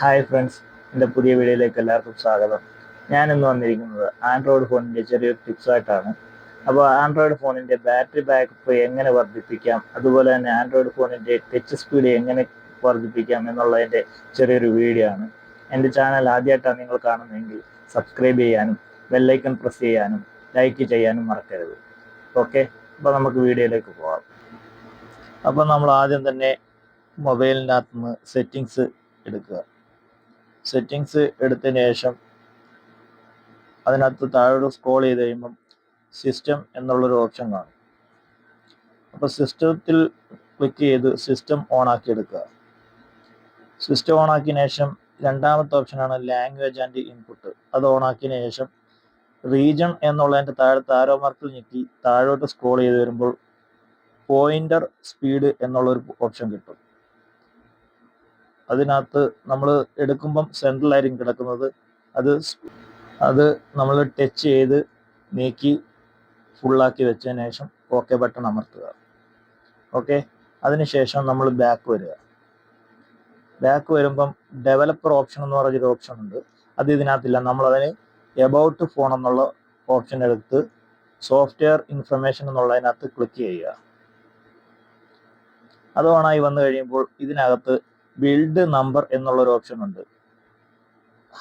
Hi friends എന്റെ പുതിയ വീഡിയോയിലേക്ക് എല്ലാവർക്കും സ്വാഗതം. ഞാനിന്ന് വന്നിരിക്കുന്നത് ആൻഡ്രോയിഡ് ഫോണിന്റെ ചെറിയൊരു ടിപ്സ് ആയിട്ടാണ് അപ്പോൾ ആൻഡ്രോയിഡ് ഫോണിന്റെ ബാറ്ററി ബാക്കപ്പ് എങ്ങനെ വർദ്ധിപ്പിക്കാം അതുപോലെ തന്നെ ആൻഡ്രോയിഡ് ഫോണിന്റെ ടച്ച് സ്പീഡ് എങ്ങനെ വർദ്ധിപ്പിക്കാം എന്നുള്ളതിന്റെ ചെറിയൊരു വീഡിയോ ആണ്. എന്റെ ചാനൽ ആദ്യമായിട്ടാണ് നിങ്ങൾ കാണുന്നതെങ്കിൽ സബ്സ്ക്രൈബ് ചെയ്യാനും ബെല്ലൈക്കൺ പ്രസ് ചെയ്യാനും ലൈക്ക് ചെയ്യാനും മറക്കരുത്. ഓക്കെ അപ്പോൾ നമുക്ക് വീഡിയോയിലേക്ക് പോകാം അപ്പോൾ നമ്മൾ ആദ്യം തന്നെ മൊബൈലിനകത്ത് നിന്ന് സെറ്റിങ്സ് എടുക്കുക. സെറ്റിങ്സ് എടുത്തതിന് ശേഷം അതിനകത്ത് താഴോട്ട് സ്ക്രോൾ ചെയ്ത് കഴിയുമ്പം സിസ്റ്റം എന്നുള്ളൊരു ഓപ്ഷൻ കാണും. അപ്പോൾ സിസ്റ്റത്തിൽ ക്ലിക്ക് ചെയ്ത് സിസ്റ്റം ഓൺ ആക്കി എടുക്കുക. സിസ്റ്റം ഓൺ ആക്കിയതിന് ശേഷം രണ്ടാമത്തെ ഓപ്ഷനാണ് ലാംഗ്വേജ് ആൻഡ് ഇൻപുട്ട് അത് ഓൺ ആക്കിയതിന് ശേഷം റീജൺ എന്നുള്ളതിന്റെ താഴത്തെ ആരോ മാർക്കിൽ ഞെക്കി താഴോട്ട് സ്ക്രോൾ ചെയ്ത് വരുമ്പോൾ പോയിന്റർ സ്പീഡ് എന്നുള്ളൊരു ഓപ്ഷൻ കിട്ടും. അതിനകത്ത് നമ്മൾ എടുക്കുമ്പം സെൻട്രലായിരിക്കും കിടക്കുന്നത്. അത് അത് നമ്മൾ ടച്ച് ചെയ്ത് നീക്കി ഫുള്ളാക്കി വെച്ചതിന് ശേഷം ഓക്കെ ബട്ടൺ അമർത്തുക. ഓക്കെ അതിനുശേഷം നമ്മൾ ബാക്ക് വരിക. ബാക്ക് വരുമ്പം ഡെവലപ്പർ ഓപ്ഷൻ എന്ന് പറഞ്ഞൊരു ഓപ്ഷൻ ഉണ്ട്. അത് ഇതിനകത്തില്ല. നമ്മളതിന് എബൌട്ട് ഫോൺ എന്നുള്ള ഓപ്ഷൻ എടുത്ത് സോഫ്റ്റ്വെയർ ഇൻഫർമേഷൻ എന്നുള്ളതിനകത്ത് ക്ലിക്ക് ചെയ്യുക. അത് ഓണായി വന്നു കഴിയുമ്പോൾ ഇതിനകത്ത് ബിൽഡ് നമ്പർ എന്നുള്ള ഒരു ഓപ്ഷൻ ഉണ്ട്.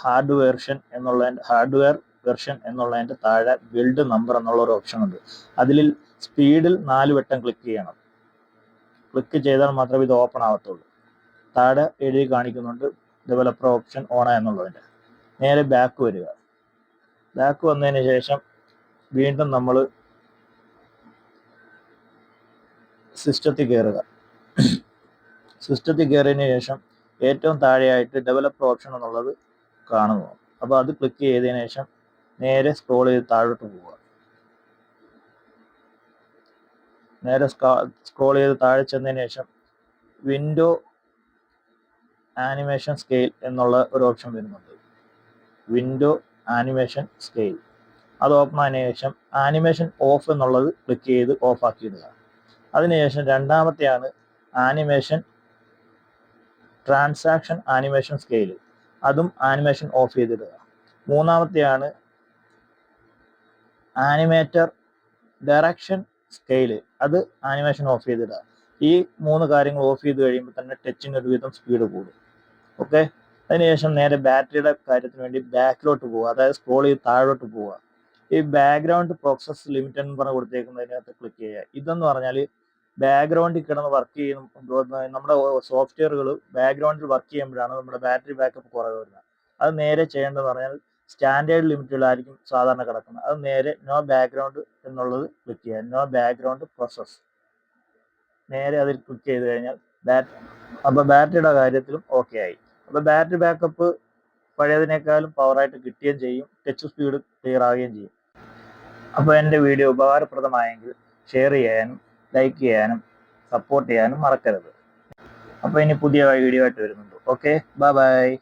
ഹാർഡ് വെർഷൻ എന്നുള്ള ഹാർഡ്വെയർ വെർഷൻ എന്നുള്ളതിന്റെ താഴെ ബിൽഡ് നമ്പർ എന്നുള്ള ഒരു ഓപ്ഷൻ ഉണ്ട്. അതിൽ സ്പീഡിൽ നാല് വട്ടം ക്ലിക്ക് ചെയ്യണം. ക്ലിക്ക് ചെയ്താൽ മാത്രമേ ഇത് ഓപ്പൺ ആവത്തുള്ളൂ. താഴെ എഴുതി കാണിക്കുന്നുണ്ട് ഡെവലപ്പർ ഓപ്ഷൻ ഓൺ എന്നുള്ളതിന്റെ. നേരെ ബാക്ക് വരിക. ബാക്ക് വന്നതിന് ശേഷം വീണ്ടും നമ്മൾ സിസ്റ്റത്തിൽ കയറുക. സിസ്റ്റത്തിൽ കയറിയതിന് ശേഷം ഏറ്റവും താഴെയായിട്ട് ഡെവലപ്പർ ഓപ്ഷൻ എന്നുള്ളത് കാണുന്നു. അപ്പോൾ അത് ക്ലിക്ക് ചെയ്തതിന് ശേഷം നേരെ സ്ക്രോൾ ചെയ്ത് താഴോട്ട് പോവുക. നേരെ സ്ക്രോൾ ചെയ്ത് താഴെ ചെന്നതിന് ശേഷം വിൻഡോ ആനിമേഷൻ സ്കെയിൽ എന്നുള്ള ഒരു ഓപ്ഷൻ വരുന്നുണ്ട്. വിൻഡോ ആനിമേഷൻ സ്കെയിൽ അത് ഓപ്പൺ ആയതിനു ശേഷം ആനിമേഷൻ ഓഫ് എന്നുള്ളത് ക്ലിക്ക് ചെയ്ത് ഓഫ് ആക്കിയിടുക അതിനുശേഷം രണ്ടാമത്തെയാണ് ആനിമേഷൻ ട്രാൻസാക്ഷൻ ആനിമേഷൻ സ്കെയിൽ അതും ആനിമേഷൻ ഓഫ് ചെയ്തിടുക. മൂന്നാമത്തെയാണ് ആനിമേറ്റർ ഡയറക്ഷൻ സ്കെയിൽ അത് ആനിമേഷൻ ഓഫ് ചെയ്തിടുക. ഈ മൂന്ന് കാര്യങ്ങൾ ഓഫ് ചെയ്ത് കഴിയുമ്പോൾ തന്നെ ടച്ചിന് ഒരുവിധം സ്പീഡ് കൂടും. ഓക്കെ അതിനുശേഷം നേരെ ബാറ്ററിയുടെ കാര്യത്തിന് വേണ്ടി ബാക്കിലോട്ട് പോവുക. അതായത് സ്ക്രോൾ ചെയ്ത് താഴോട്ട് പോവുക. ഈ ബാക്ക്ഗ്രൗണ്ട് പ്രോസസ് ലിമിറ്റ് എന്ന് പറഞ്ഞ് കൊടുത്തേക്കുന്നതിനകത്ത് ക്ലിക്ക് ചെയ്യുക. ഇതെന്ന് പറഞ്ഞാൽ ബാക്ക്ഗ്രൗണ്ടിൽ കിടന്ന് വർക്ക് ചെയ്യുന്ന. നമ്മുടെ സോഫ്റ്റ്വെയറുകൾ ബാക്ക്ഗ്രൗണ്ടിൽ വർക്ക് ചെയ്യുമ്പോഴാണ് നമ്മുടെ ബാറ്ററി ബാക്കപ്പ് കുറവ് വരുന്നത്. അത് നേരെ ചെയ്യേണ്ടതെന്ന് പറഞ്ഞാൽ സ്റ്റാൻഡേർഡ് ലിമിറ്റുകളായിരിക്കും സാധാരണ കിടക്കുന്നത്. അത് നേരെ നോ ബാക്ക്ഗ്രൗണ്ട് എന്നുള്ളത് ക്ലിക്ക് ചെയ്യുക. നോ ബാക്ക്ഗ്രൗണ്ട് പ്രോസസ് നേരെ അതിൽ ക്ലിക്ക് ചെയ്ത് കഴിഞ്ഞാൽ ബാറ്റ് അപ്പോൾ ബാറ്ററിയുടെ കാര്യത്തിലും ഓക്കെ ആയി. അപ്പോൾ ബാറ്ററി ബാക്കപ്പ് പഴയതിനേക്കാളും പവറായിട്ട് കിട്ടുകയും ചെയ്യും. ടച്ച് സ്പീഡ് ക്ലിയർ ആവുകയും ചെയ്യും. അപ്പോൾ എന്റെ വീഡിയോ ഉപകാരപ്രദമായെങ്കിൽ ഷെയർ ചെയ്യാനും ലൈക്ക് ചെയ്യാനും സപ്പോർട്ട് ചെയ്യാനും മറക്കരുത്. അപ്പോൾ ഇനി പുതിയ വീഡിയോ ആയിട്ട് വരുന്നുണ്ട്. Okay bye bye